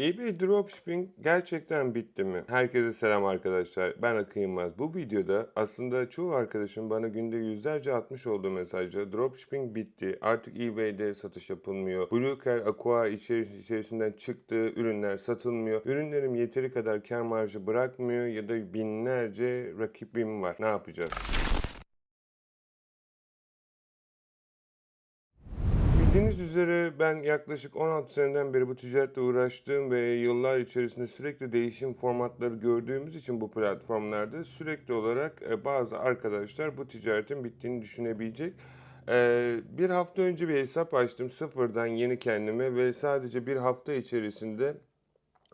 eBay Dropshipping gerçekten bitti mi? Herkese selam arkadaşlar. Ben Akın. Bu videoda aslında çoğu arkadaşım bana günde yüzlerce atmış olduğu mesajla dropshipping bitti. Artık eBay'de satış yapılmıyor. Bluecare Aqua içeri- içerisinden çıktığı ürünler satılmıyor. Ürünlerim yeteri kadar kar marjı bırakmıyor ya da binlerce rakibim var. Ne yapacağız? Üzere ben yaklaşık 16 seneden beri bu ticaretle uğraştığım ve yıllar içerisinde sürekli değişim formatları gördüğümüz için bu platformlarda sürekli olarak e, bazı arkadaşlar bu ticaretin bittiğini düşünebilecek. E, Bir hafta önce bir hesap açtım sıfırdan yeni kendime ve sadece bir hafta içerisinde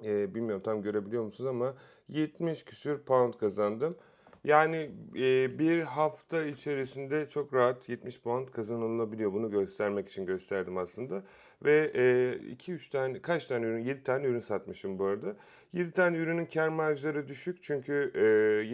e, bilmiyorum tam görebiliyor musunuz ama 70 küsür pound kazandım. Yani e, bir hafta içerisinde çok rahat 70 pound kazanılabiliyor. Bunu göstermek için gösterdim aslında. Ve 2-3 tane, kaç tane ürün? 7 tane ürün satmışım bu arada. 7 tane ürünün kar marjları düşük çünkü e,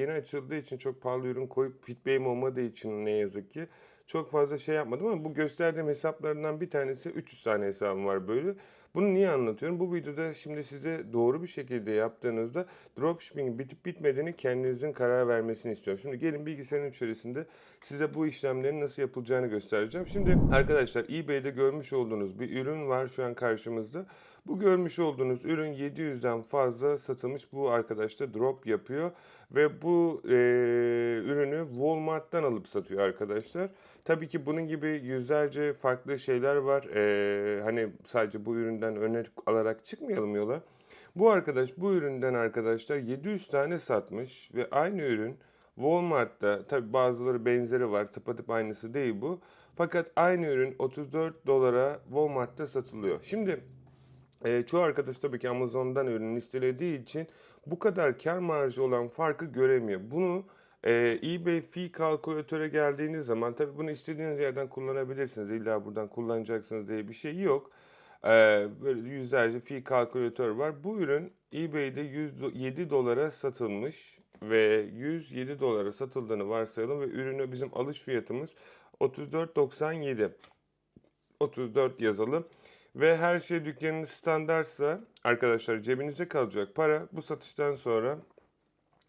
yeni açıldığı için çok pahalı ürün koyup feedback'im olmadığı için ne yazık ki çok fazla şey yapmadım ama bu gösterdiğim hesaplarından bir tanesi 300 tane hesabım var böyle. Bunu niye anlatıyorum? Bu videoda şimdi size doğru bir şekilde yaptığınızda dropshipping bitip bitmediğini kendinizin karar vermesini istiyorum. Şimdi gelin bilgisayarın içerisinde size bu işlemlerin nasıl yapılacağını göstereceğim. Şimdi arkadaşlar eBay'de görmüş olduğunuz bir ürün var şu an karşımızda. Bu görmüş olduğunuz ürün 700'den fazla satılmış. Bu arkadaş da drop yapıyor ve bu e, ürünü Walmart'tan alıp satıyor arkadaşlar. Tabii ki bunun gibi yüzlerce farklı şeyler var. E, hani sadece bu üründen örnek alarak çıkmayalım yola. Bu arkadaş bu üründen arkadaşlar 700 tane satmış ve aynı ürün Walmart'ta tabii bazıları benzeri var tıpatıp aynısı değil bu. Fakat aynı ürün 34 dolara Walmart'ta satılıyor. Şimdi e, çoğu arkadaş tabii ki Amazon'dan ürün listelediği için bu kadar kar marjı olan farkı göremiyor. Bunu e, eBay fee kalkülatöre geldiğiniz zaman tabii bunu istediğiniz yerden kullanabilirsiniz. İlla buradan kullanacaksınız diye bir şey yok. E, böyle yüzlerce fee kalkülatör var. Bu ürün eBay'de 107 dolara satılmış ve 107 dolara satıldığını varsayalım ve ürünü bizim alış fiyatımız 34.97. 34 yazalım. Ve her şey dükkanın standartsa arkadaşlar cebinize kalacak para bu satıştan sonra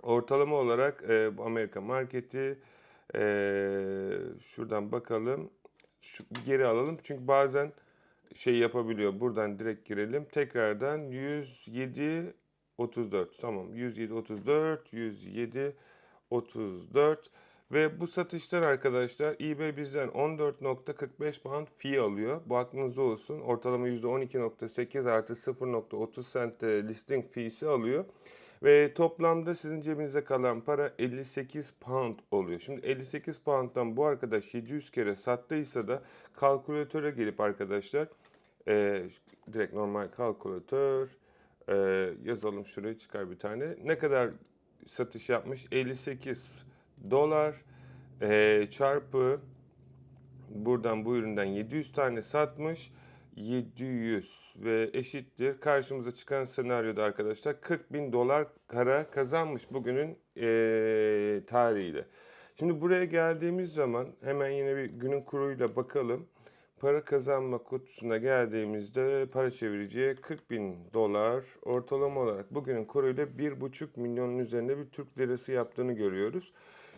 ortalama olarak e, Amerika marketi e, şuradan bakalım şu, geri alalım çünkü bazen şey yapabiliyor buradan direkt girelim tekrardan 107 34 tamam 107 34 107 34 ve bu satıştan arkadaşlar eBay bizden 14.45 pound fee alıyor. Bu aklınızda olsun. Ortalama %12.8 artı 0.30 cent de listing fee'si alıyor. Ve toplamda sizin cebinize kalan para 58 pound oluyor. Şimdi 58 pound'dan bu arkadaş 700 kere sattıysa da kalkülatöre gelip arkadaşlar e, direkt normal kalkülatör e, yazalım şuraya çıkar bir tane. Ne kadar satış yapmış? 58 dolar e, çarpı buradan bu üründen 700 tane satmış 700 ve eşittir karşımıza çıkan senaryoda arkadaşlar 40 bin dolar kara kazanmış bugünün e, tarihiyle. Şimdi buraya geldiğimiz zaman hemen yine bir günün kuruyla bakalım. Para kazanma kutusuna geldiğimizde para çeviriciye 40 bin dolar ortalama olarak bugünün kuruyla 1,5 milyonun üzerinde bir Türk lirası yaptığını görüyoruz.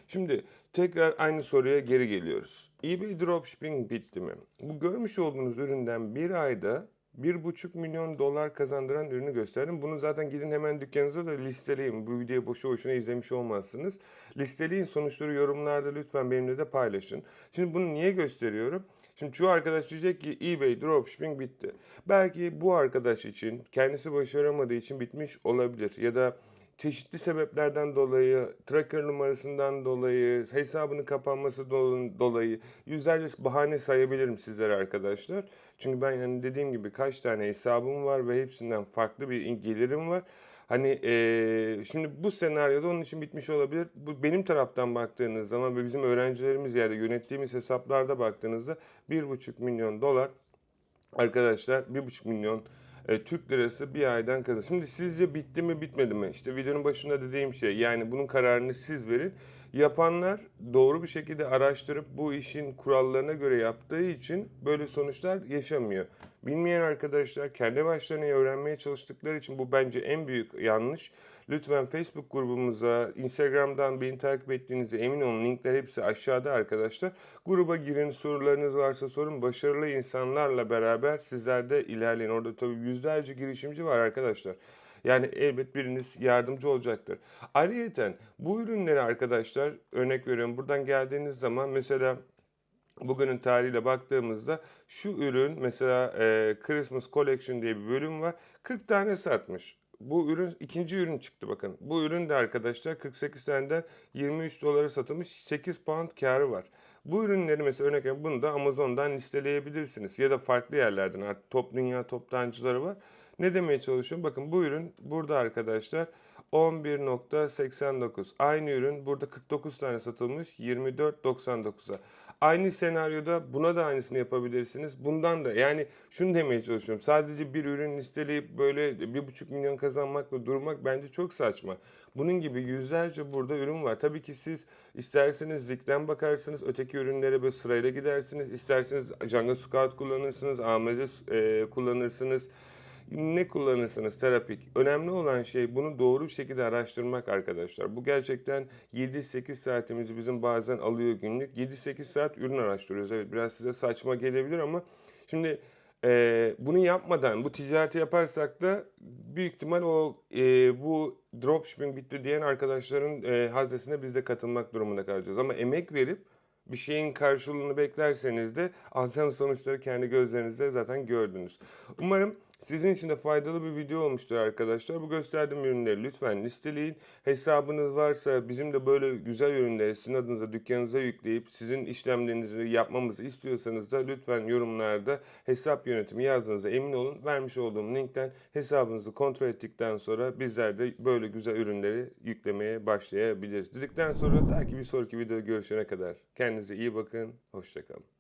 Şimdi tekrar aynı soruya geri geliyoruz. eBay dropshipping bitti mi? Bu görmüş olduğunuz üründen bir ayda 1,5 milyon dolar kazandıran ürünü gösterdim. Bunu zaten gidin hemen dükkanınıza da listeleyin. Bu videoyu boşu boşuna izlemiş olmazsınız. Listeleyin sonuçları yorumlarda lütfen benimle de paylaşın. Şimdi bunu niye gösteriyorum? Şimdi çoğu arkadaş diyecek ki eBay dropshipping bitti. Belki bu arkadaş için kendisi başaramadığı için bitmiş olabilir. Ya da çeşitli sebeplerden dolayı, tracker numarasından dolayı, hesabının kapanması do- dolayı yüzlerce bahane sayabilirim sizlere arkadaşlar. Çünkü ben yani dediğim gibi kaç tane hesabım var ve hepsinden farklı bir gelirim var. Hani eee, şimdi bu senaryoda onun için bitmiş olabilir. Bu benim taraftan baktığınız zaman ve bizim öğrencilerimiz yani yönettiğimiz hesaplarda baktığınızda 1,5 milyon dolar Arkadaşlar 1,5 milyon e, Türk lirası bir aydan kazan. Şimdi sizce bitti mi bitmedi mi? İşte videonun başında dediğim şey yani bunun kararını siz verin. Yapanlar doğru bir şekilde araştırıp bu işin kurallarına göre yaptığı için böyle sonuçlar yaşamıyor. Bilmeyen arkadaşlar kendi başlarına öğrenmeye çalıştıkları için bu bence en büyük yanlış. Lütfen Facebook grubumuza, Instagram'dan beni takip ettiğinize emin olun. Linkler hepsi aşağıda arkadaşlar. Gruba girin, sorularınız varsa sorun. Başarılı insanlarla beraber sizler de ilerleyin. Orada tabii yüzlerce girişimci var arkadaşlar. Yani elbet biriniz yardımcı olacaktır. Ayrıca bu ürünleri arkadaşlar örnek veriyorum buradan geldiğiniz zaman mesela bugünün tarihiyle baktığımızda şu ürün mesela e, Christmas Collection diye bir bölüm var. 40 tane satmış. Bu ürün ikinci ürün çıktı bakın. Bu ürün de arkadaşlar 48 taneden 23 dolara satılmış 8 pound karı var. Bu ürünleri mesela örnek veriyorum bunu da Amazon'dan listeleyebilirsiniz ya da farklı yerlerden artık top dünya toptancıları var. Ne demeye çalışıyorum? Bakın bu ürün burada arkadaşlar 11.89. Aynı ürün burada 49 tane satılmış 24.99'a. Aynı senaryoda buna da aynısını yapabilirsiniz. Bundan da yani şunu demeye çalışıyorum. Sadece bir ürün listeleyip böyle 1,5 milyon kazanmakla durmak bence çok saçma. Bunun gibi yüzlerce burada ürün var. Tabii ki siz isterseniz Zik'ten bakarsınız, öteki ürünlere böyle sırayla gidersiniz. İsterseniz Django Scout kullanırsınız, AMC e, kullanırsınız. Ne kullanırsanız terapik. Önemli olan şey bunu doğru bir şekilde araştırmak arkadaşlar. Bu gerçekten 7-8 saatimizi bizim bazen alıyor günlük. 7-8 saat ürün araştırıyoruz. Evet biraz size saçma gelebilir ama şimdi e, bunu yapmadan bu ticareti yaparsak da büyük ihtimal o e, bu dropshipping bitti diyen arkadaşların e, haznesine biz de katılmak durumunda kalacağız. Ama emek verip bir şeyin karşılığını beklerseniz de alacağınız sonuçları kendi gözlerinizle zaten gördünüz. Umarım sizin için de faydalı bir video olmuştur arkadaşlar. Bu gösterdiğim ürünleri lütfen listeleyin. Hesabınız varsa bizim de böyle güzel ürünleri sizin adınıza dükkanınıza yükleyip sizin işlemlerinizi yapmamızı istiyorsanız da lütfen yorumlarda hesap yönetimi yazdığınıza emin olun. Vermiş olduğum linkten hesabınızı kontrol ettikten sonra bizler de böyle güzel ürünleri yüklemeye başlayabiliriz. Dedikten sonra belki bir sonraki videoda görüşene kadar kendinize iyi bakın. Hoşçakalın.